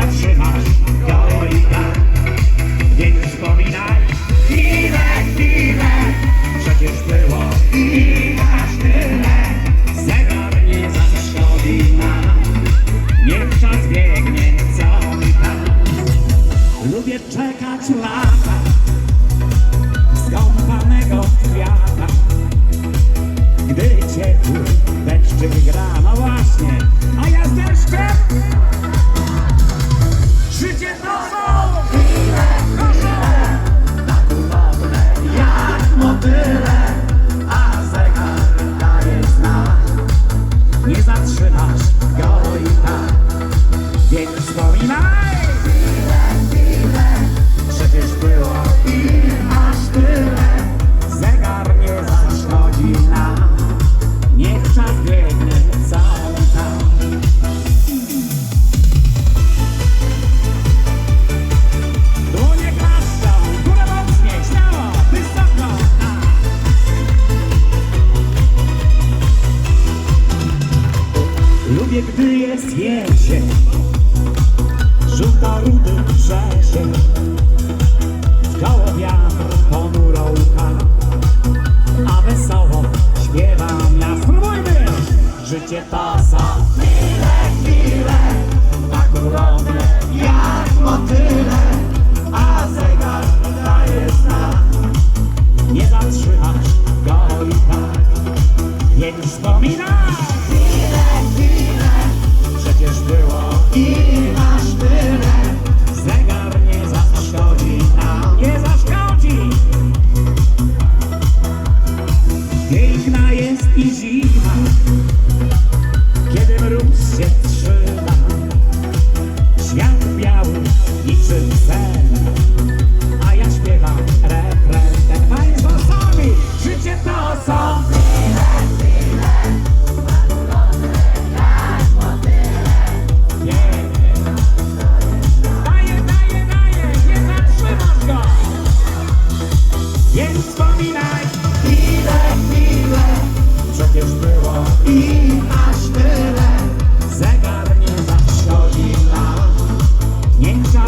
zatrzymasz Dalej i tak. Nie wspominaj. Ile, ile Przecież było I aż tyle. Zegar nie zaszkodzi nam Niech czas biegnie co tam. Lubię czekać lat. nie zatrzymasz go i tak. Więc wspominaj! Ile, ile Przecież było i aż tyle. Zegar nie zaszkodzi nam Niech czas biegnie. Gdy jest jesień Żółta rudy wrzesień W koło wiatr ponuro A wesoło śpiewam nas Spróbujmy! Życie to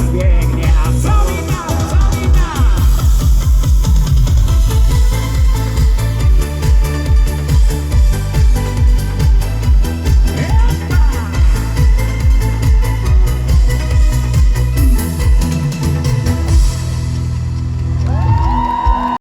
Yeah. bien.